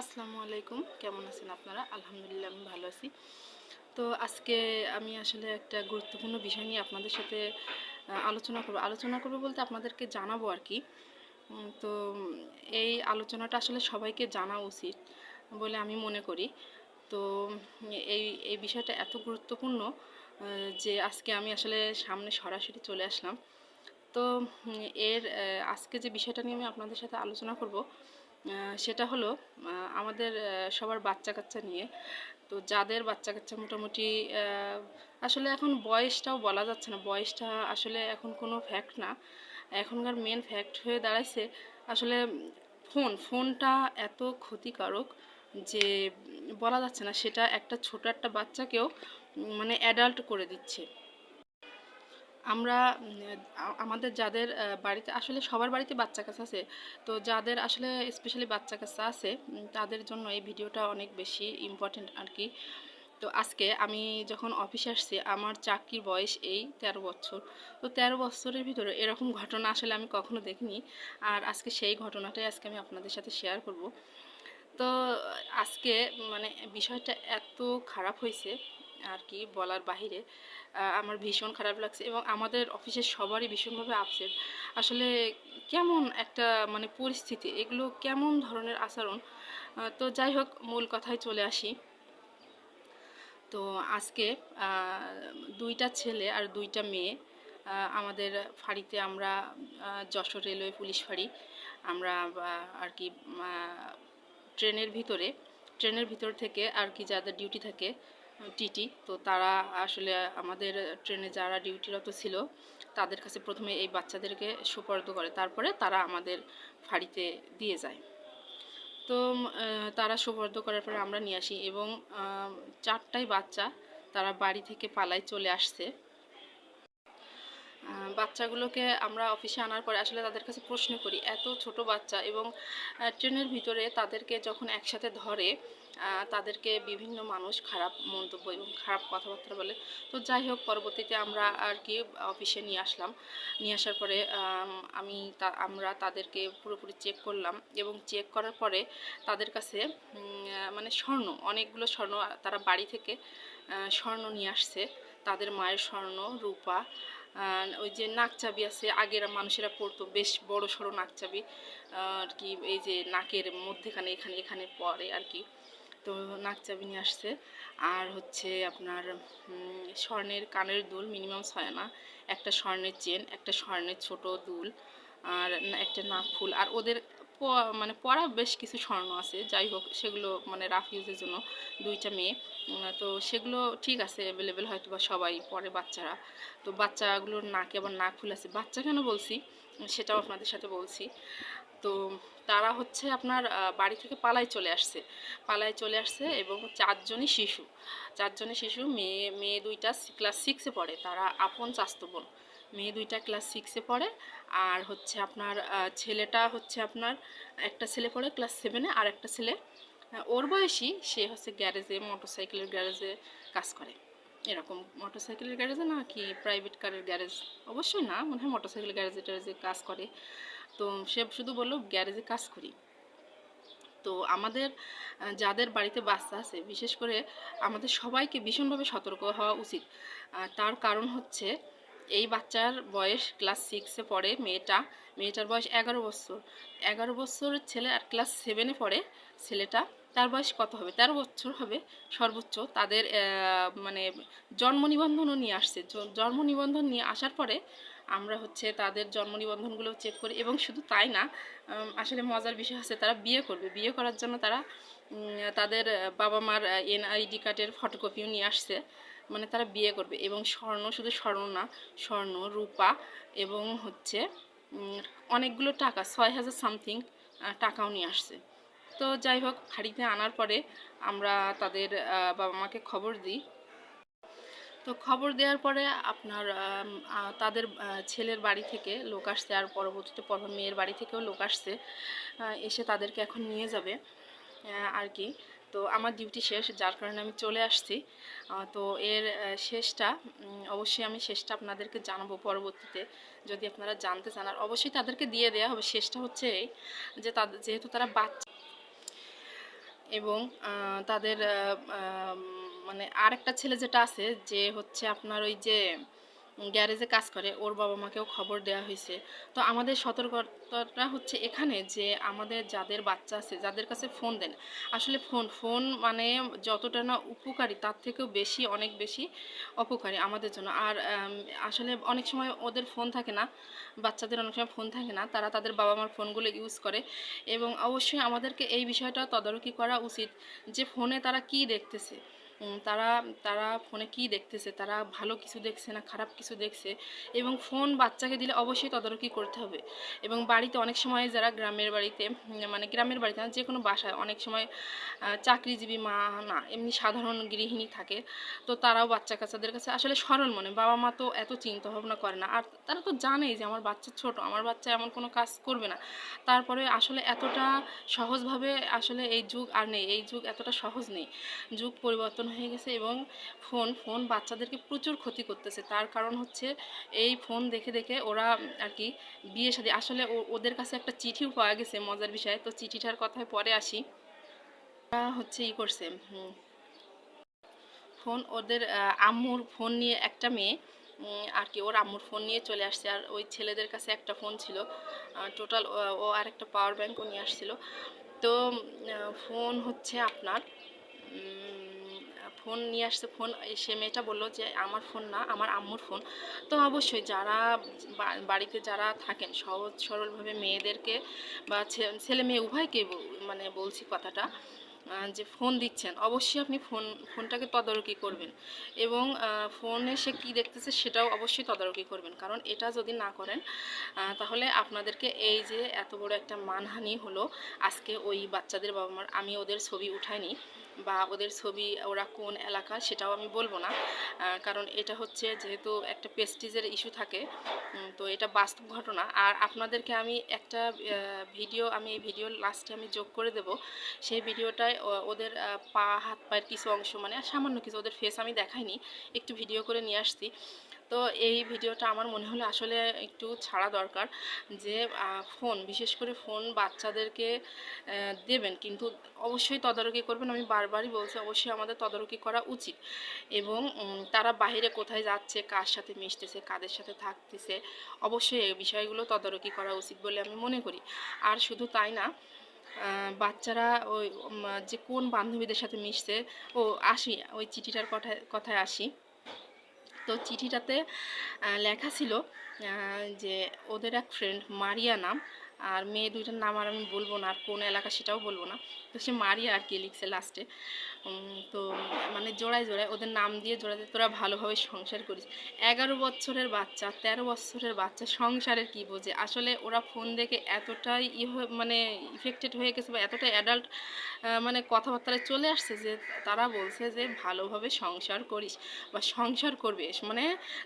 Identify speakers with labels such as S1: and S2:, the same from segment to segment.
S1: আসসালামু আলাইকুম। কেমন আছেন আপনারা? আলহামদুলিল্লাহ, আমি ভালো আছি। তো আজকে আমি আসলে একটা গুরুত্বপূর্ণ বিষয় নিয়ে আপনাদের সাথে আলোচনা করব। আলোচনা করব বলতে আপনাদেরকে জানাব আর কি। তো এই আলোচনাটা আসলে সবাইকে জানা উচিত বলে আমি মনে করি। তো এই এই বিষয়টা এত গুরুত্বপূর্ণ যে আজকে আমি আসলে সামনে সরাসরি চলে আসলাম। তো এর আজকে যে বিষয়টা নিয়ে আমি আপনাদের সাথে আলোচনা করব সেটা হলো আমাদের সবার বাচ্চা কাচ্চা নিয়ে। তো যাদের বাচ্চা কাচ্চা মোটামুটি আসলে এখন বয়সটাও বলা যাচ্ছে না। বয়সটা আসলে এখন কোনো ফ্যাক্ট না। এখনকার মেন ফ্যাক্ট হয়ে দাঁড়াইছে আসলে ফোন ফোনটা এত ক্ষতিকারক যে বলা যাচ্ছে না, সেটা একটা ছোট একটা বাচ্চাকেও মানে অ্যাডাল্ট করে দিচ্ছে। আমরা আমাদের যাদের বাড়িতে, আসলে সবার বাড়িতে বাচ্চা কাচ্চা আছে। তো যাদের আসলে স্পেশালি বাচ্চা কাচ্চা আছে তাদের জন্য এই ভিডিওটা অনেক বেশি ইম্পর্টেন্ট আর কি তো আজকে আমি যখন অফিসে আসছি, আমার চাকরির বয়স এই তেরো বছর। তো তেরো বছরের ভিতরে এরকম ঘটনা আসলে আমি কখনো দেখিনি। আর আজকে সেই ঘটনাটাই আজকে আমি আপনাদের সাথে শেয়ার করব। তো আজকে মানে বিষয়টা এত খারাপ হয়েছে আর কি বলার বাহিরে আমার ভীষণ খারাপ লাগছে এবং আমাদের অফিসের সবারই ভীষণভাবে আপসেট আসলে কেমন একটা মানে পরিস্থিতি, এগুলো কেমন ধরনের আচরণ? তো যাই হোক, মূল কথায় চলে আসি। তো আজকে দুইটা ছেলে আর দুইটা মেয়ে আমাদের ফাঁড়িতে আমরা যশোর রেলওয়ে পুলিশ ফাঁড়ি, আমরা আর কি ট্রেনের ভিতরে, ট্রেনের ভিতর থেকে আর কি যাদের ডিউটি থাকে টিটি। তো তারা আসলে আমাদের ট্রেনে যারা ডিউটিরত ছিল, তাদের কাছে প্রথমে এই বাচ্চাদেরকে সুপর্দ করে। তারপরে তারা আমাদের ফাড়িতে দিয়ে যায়। তো তারা সুপর্দ করার পরে আমরা নিয়ে আসি এবং চারটাই বাচ্চা তারা বাড়ি থেকে পালায় চলে আসছে। বাচ্চাগুলোকে আমরা অফিসে আনার পরে আসলে তাদের কাছে প্রশ্ন করি, এত ছোট বাচ্চা এবং ট্রেনের ভিতরে তাদেরকে যখন একসাথে ধরে তাদেরকে বিভিন্ন মানুষ খারাপ মন্তব্য এবং খারাপ কথাবার্তা বলে। তো যাই হোক, পরবর্তীতে আমরা আর কি অফিসে নিয়ে আসলাম। নিয়ে আসার পরে, আমি তা, আমরা তাদেরকে পুরোপুরি চেক করলাম এবং চেক করার পরে তাদের কাছে মানে স্বর্ণ, অনেকগুলো স্বর্ণ, তারা বাড়ি থেকে স্বর্ণ নিয়ে আসছে। তাদের মায়ের স্বর্ণ, রূপা ওই যে নাকচাবি আছে, আগের মানুষেরা পড়তো, বেশ বড় সড়ো নাকচাবি আর কি, এই যে নাকের মধ্যেখানে, এখানে এখানে পরে আর কি। তো নাকচাবি নিয়ে আসছে। আর হচ্ছে আপনার স্বর্ণের কানের দুল মিনিমাম ছয় না একটা স্বর্ণের চেন একটা স্বর্ণের ছোট দুল, আর একটা নাক ফুল। আর ওদের মানে পড়া বেশ কিছু স্বর্ণ আছে, যাই হোক সেগুলো মানে রাফ ইউজের জন্য দুইটা মেয়ে তো সেগুলো ঠিক আছে অ্যাভেলেবেল হয়তো বা সবাই পরে বাচ্চারা। তো বাচ্চাগুলোর নাকে আবার নাক ফুল আছে। বাচ্চা কেন বলছি? সেটাও আপনাদের সাথে বলছি। তো তারা হচ্ছে আপনার বাড়ি থেকে পালায় চলে আসছে। পালায় চলে আসছে এবং চারজনই শিশু। চারজনই শিশু, মেয়ে মেয়ে দুইটা ক্লাস সিক্সে পড়ে। তারা আপন চাস্ত বোন মেয়ে দুইটা ক্লাস সিক্সে পড়ে, আর হচ্ছে আপনার ছেলেটা হচ্ছে আপনার একটা ছেলে পড়ে ক্লাস সেভেনে আর একটা ছেলে ওর বয়সী, সে হচ্ছে গ্যারেজে মোটরসাইকেলের গ্যারেজে কাজ করে। এরকম মোটরসাইকেলের গ্যারেজে না কি প্রাইভেট কারের গ্যারেজ অবশ্যই না, মনে হয় মোটরসাইকেল গ্যারেজে ট্যারেজে কাজ করে। তো সে শুধু বলল গ্যারেজে কাজ করি। তো আমাদের যাদের বাড়িতে বাচ্চা আছে, বিশেষ করে আমাদের সবাইকে ভীষণভাবে সতর্ক হওয়া উচিত। তার কারণ হচ্ছে এই বাচ্চার বয়স ক্লাস সিক্সে পড়ে মেয়েটা, মেয়েটার বয়স এগারো বছর। এগারো বছরের ছেলে আর ক্লাস সেভেনে পড়ে ছেলেটা। তার বয়স কত হবে? তেরো বছর হবে সর্বোচ্চ। তাদের মানে জন্ম নিবন্ধনও নিয়ে আসছে। জন্ম নিবন্ধন নিয়ে আসার পরে আমরা হচ্ছে তাদের জন্ম নিবন্ধনগুলো চেক করি এবং শুধু তাই না আসলে মজার বিষয় হচ্ছে তারা বিয়ে করবে। বিয়ে করার জন্য তারা তাদের বাবা মার এনআইডি কার্ডের ফটোকপিও নিয়ে আসছে। মানে তারা বিয়ে করবে এবং স্বর্ণ, শুধু স্বর্ণ না, স্বর্ণ, রূপা এবং হচ্ছে অনেকগুলো টাকা, ছয় হাজার সামথিং টাকাও নিয়ে আসছে। তো যাই হোক হাড়িতে আনার পরে আমরা তাদের বাবা মাকে খবর দিই। তো খবর দেওয়ার পরে আপনার তাদের ছেলের বাড়ি থেকে লোক আসছে, আর পরবর্তীতে পর মেয়ের বাড়ি থেকেও লোক আসছে এসে তাদেরকে এখন নিয়ে যাবে। আর কি। তো আমার ডিউটি শেষ, যার কারণে আমি চলে আসছি। তো এর শেষটা অবশ্যই আমি শেষটা আপনাদেরকে জানাব পরবর্তীতে। যদি আপনারা জানতে চান, আর অবশ্যই তাদেরকে দিয়ে দেওয়া হবে। শেষটা হচ্ছে এই যে তাদের যেহেতু তারা বাচ্চা এবং তাদের মানে আরেকটা ছেলে যেটা আছে, যে হচ্ছে আপনার ওই যে গ্যারেজে কাজ করে, ওর বাবা মাকেও খবর দেওয়া হয়েছে। তো আমাদের সতর্কতাটা হচ্ছে এখানে যে আমাদের যাদের বাচ্চা আছে, যাদের কাছে ফোন দেন। আসলে ফোন ফোন মানে যতটা না উপকারী, তার থেকেও বেশি, অনেক বেশি অপকারী আমাদের জন্য। আর আসলে অনেক সময় ওদের ফোন থাকে না, বাচ্চাদের অনেক সময় ফোন থাকে না, তারা তাদের বাবা মার ফোনগুলো ইউজ করে। এবং অবশ্যই আমাদেরকে এই বিষয়টা তদারকি করা উচিত যে ফোনে তারা কি দেখতেছে। তারা তারা ফোনে কি দেখতেছে? তারা ভালো কিছু দেখছে না খারাপ কিছু দেখছে? এবং ফোন বাচ্চাকে দিলে অবশ্যই তদারকি করতে হবে। এবং বাড়িতে অনেক সময় যারা গ্রামের বাড়িতে মানে গ্রামের বাড়িতে না, যে কোনো বাসায় অনেক সময় চাকরিজীবী মা না, এমনি সাধারণ গৃহিণী থাকে, তো তারাও বাচ্চা কাচ্চাদের কাছে আসলে সরল মনে। বাবা মা তো এত চিন্তা ভাবনা করে না। আর তারা তো জানেই যে আমার বাচ্চা ছোট, আমার বাচ্চা এমন কোনো কাজ করবে না। তারপরে আসলে এতটা সহজভাবে আসলে এই যুগ আর নেই, এই যুগ এতটা সহজ নেই। যুগ পরিবর্তন হয়ে গেছে এবং ফোন ফোন বাচ্চাদেরকে প্রচুর ক্ষতি করতেছে। তার কারণ হচ্ছে এই ফোন দেখে দেখে ওরা আর কি বিয়ে শাদী আসলে ওদের কাছে একটা চিঠিও পাওয়া গেছে মজার বিষয়। তো চিঠিটার কথায় পরে আসি। হচ্ছে ই করছে ফোন ওদের আম্মুর ফোন নিয়ে একটা মেয়ে আর কি ওর আম্মুর ফোন নিয়ে চলে আসছে। আর ওই ছেলেদের কাছে একটা ফোন ছিল। টোটাল ও আর একটা পাওয়ার ব্যাঙ্কও নিয়ে আসছিল। তো ফোন হচ্ছে আপনার ফোন নিয়ে আসছে, ফোন সে মেয়েটা বলল যে, আমার ফোন না, আমার আম্মুর ফোন। তো অবশ্যই যারা বাড়িতে যারা থাকেন, সহজ সরলভাবে মেয়েদেরকে বা ছেলে মেয়ে উভয়কে মানে বলছি কথাটা যে ফোন দিচ্ছেন, অবশ্যই আপনি ফোন, ফোনটাকে তদারকি করবেন। এবং ফোনে সে কী দেখতেছে সেটাও অবশ্যই তদারকি করবেন। কারণ এটা যদি না করেন তাহলে আপনাদেরকে এই যে এত বড় একটা মানহানি হলো, আজকে ওই বাচ্চাদের বাবা মার আমি ওদের ছবি উঠাইনি। বা ওদের ছবি ওরা কোন এলাকা সেটাও আমি বলব না। কারণ এটা হচ্ছে যেহেতু একটা পেস্টিজের ইস্যু থাকে তো এটা বাস্তব ঘটনা। আর আপনাদেরকে আমি একটা ভিডিও আমি এই ভিডিও লাস্টে আমি যোগ করে দেব। সেই ভিডিওটায় ওদের পা, হাত, পায়ের কিছু অংশ মানে সামান্য কিছু, ওদের ফেস আমি দেখাইনি, একটু ভিডিও করে নিয়ে আসছি। তো এই ভিডিওটা আমার মনে হলো আসলে একটু ছাড়া দরকার যে ফোন, বিশেষ করে ফোন বাচ্চাদেরকে দেবেন। কিন্তু অবশ্যই তদারকি করবেন। আমি বারবারই বলছি, অবশ্যই আমাদের তদারকি করা উচিত। এবং তারা বাইরে কোথায় যাচ্ছে, কার সাথে মিশতেছে, কাদের সাথে থাকতেছে, অবশ্যই এই বিষয়গুলো তদারকি করা উচিত বলে আমি মনে করি। আর শুধু তাই না বাচ্চারা ওই যে কোন বান্ধবীদের সাথে মিশছে, ও আসি, ওই চিঠিটার কথায় কথায় আসি। তো চিঠিটাতে লেখা ছিল যে ওদের এক ফ্রেন্ড মারিয়া নাম আর মেয়ে দুইটার নাম আর আমি বলব না আর কোন এলাকা সেটাও বলব না। তো সে মারিয়া আর কি লিখছে লাস্টে তো মানে জোড়ায় জোড়ায় ওদের নাম দিয়ে জোড়াতে তোরা ভালোভাবে সংসার করিস। এগারো বছরের বাচ্চা তেরো বছরের বাচ্চা সংসারের কি বোঝে? আসলে ওরা ফোন দেখে এতটাই ই মানে ইফেক্টেড হয়ে গেছে বা এতটাই অ্যাডাল্ট মানে কথাবার্তায় চলে আসছে যে তারা বলছে যে ভালোভাবে সংসার করিস বা সংসার করবে মানে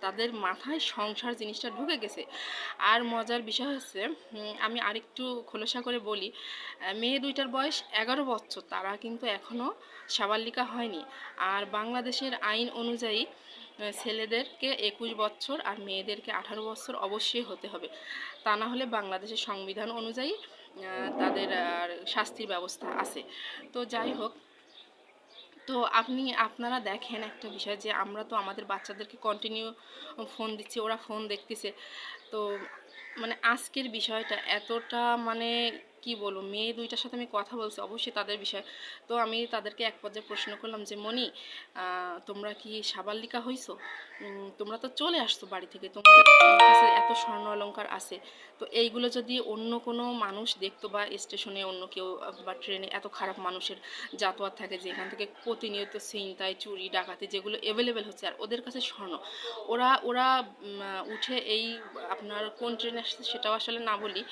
S1: তাদের মাথায় সংসার জিনিসটা ঢুকে গেছে। আর মজার বিষয় হচ্ছে উম, আমি আরেকটু খোলসা করে বলি মেয়ে দুইটার বয়স এগারো বছর, তারা কিন্তু এখনও সাবালিকা হয়নি। আর বাংলাদেশের আইন অনুযায়ী ছেলেদেরকে একুশ বছর আর মেয়েদেরকে আঠারো বছর অবশ্যই হতে হবে। তা না হলে বাংলাদেশের সংবিধান অনুযায়ী তাদের আর শাস্তির ব্যবস্থা আছে। তো যাই হোক, তো আপনি, আপনারা দেখেন একটা বিষয় যে আমরা তো আমাদের বাচ্চাদেরকে কন্টিনিউ ফোন দিচ্ছি, ওরা ফোন দেখতেছে। তো মানে আজকের বিষয়টা এতটা মানে কি বলব? মেয়ে দুইটার সাথে আমি কথা বলছি, অবশ্যই তাদের বিষয়। তো আমি তাদেরকে এক পর্যায়ে প্রশ্ন করলাম যে মনি তোমরা কি সাবালিকা হইছো? তোমরা তো চলে আসছো বাড়ি থেকে, তোমাদের কাছে এত স্বর্ণ অলঙ্কার আছে। তো এইগুলো যদি অন্য কোনো মানুষ দেখতো বা স্টেশনে অন্য কেউ, বা ট্রেনে এত খারাপ মানুষের যাতায়াত থাকে, যে এখান থেকে প্রতিনিয়ত ছিনতাই, চুরি, ডাকাতি যেগুলো অ্যাভেলেবেল হচ্ছে, আর ওদের কাছে স্বর্ণ, ওরা ওরা উঠে এই আপনার কোন ট্রেনে আসছে সেটাও আসলে না বলি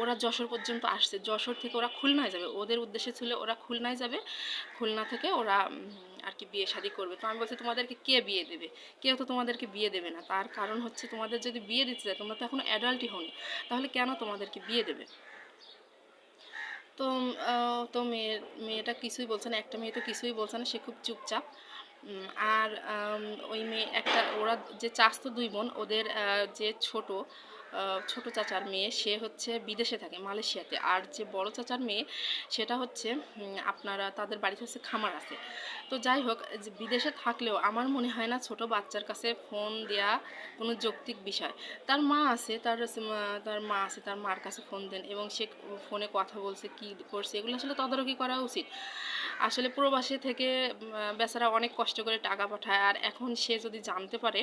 S1: ওরা যশোর পর্যন্ত আসছে। যশোর থেকে ওরা খুলনায় যাবে। ওদের উদ্দেশ্য ছিল ওরা খুলনায় যাবে। খুলনা থেকে ওরা আর কি বিয়ে শাদি করবে। তো আমি বলছি, তোমাদেরকে কে বিয়ে দেবে? কেউ তো তোমাদেরকে বিয়ে দেবে না। তার কারণ হচ্ছে তোমাদের যদি বিয়ে দিতে চায়, তোমরা তো এখনও অ্যাডাল্টই হওনি। তাহলে কেন তোমাদেরকে বিয়ে দেবে? তো তো মেয়ে, মেয়েটা কিছুই বলছে না। একটা মেয়ে তো কিছুই বলছে না। সে খুব চুপচাপ। আর ওই মেয়ে একটা, ওরা যে চাস্তো দুই বোন, ওদের যে ছোট ছোট চাচার মেয়ে, সে হচ্ছে বিদেশে থাকে, মালয়েশিয়াতে। আর যে বড় চাচার মেয়ে, সেটা হচ্ছে আপনারা, তাদের বাড়িতে হচ্ছে খামার আছে। তো যাই হোক বিদেশে থাকলেও আমার মনে হয় না ছোট বাচ্চার কাছে ফোন দেয়া কোনো যৌক্তিক বিষয়। তার মা আছে, তার তার মা আছে, তার মার কাছে ফোন দেন এবং সে ফোনে কথা বলছে, কি করছে, এগুলো আসলে তদারকি করা উচিত। আসলে প্রবাসী থেকে বেচারা অনেক কষ্ট করে টাকা পাঠায়। আর এখন সে যদি জানতে পারে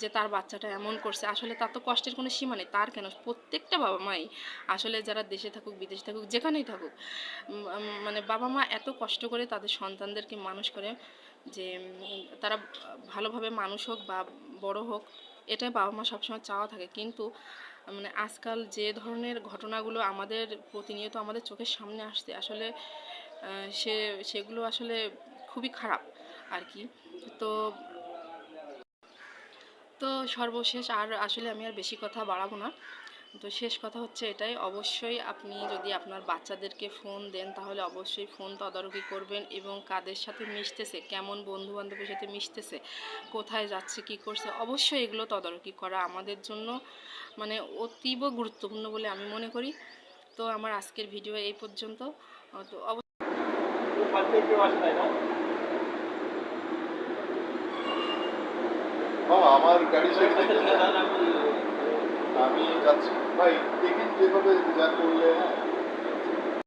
S1: যে তার বাচ্চাটা এমন করছে, আসলে তার তো কষ্টের কোনো সীমা নেই। তার কেন? প্রত্যেকটা বাবা মাই আসলে যারা দেশে থাকুক, বিদেশে থাকুক, যেখানেই থাকুক মানে বাবা মা এত কষ্ট করে তাদের সন্তানদেরকে মানুষ করে যে তারা ভালোভাবে মানুষ হোক বা বড় হোক, এটাই বাবা মা সবসময় চাওয়া থাকে। কিন্তু মানে আজকাল যে ধরনের ঘটনাগুলো আমাদের প্রতিনিয়ত আমাদের চোখের সামনে আসছে, আসলে সে, সেগুলো আসলে খুবই খারাপ আর কি। তো তো সর্বশেষ আর আসলে আমি আর বেশি কথা বাড়াবো না। তো শেষ কথা হচ্ছে এটাই, অবশ্যই আপনি যদি আপনার বাচ্চাদেরকে ফোন দেন, তাহলে অবশ্যই ফোন তদারকি করবেন এবং কাদের সাথে মিশতেছে, কেমন বন্ধু বান্ধবের সাথে মিশতেছে, কোথায় যাচ্ছে, কি করছে, অবশ্যই এগুলো তদারকি করা আমাদের জন্য মানে অতীব গুরুত্বপূর্ণ বলে আমি মনে করি। তো আমার আজকের ভিডিও এই পর্যন্ত। আহ, তো অব-
S2: বাবা আমার গাড়ি শেষ আমি যাচ্ছি। ভাই দেখেন যেভাবে যা করলে হ্যাঁ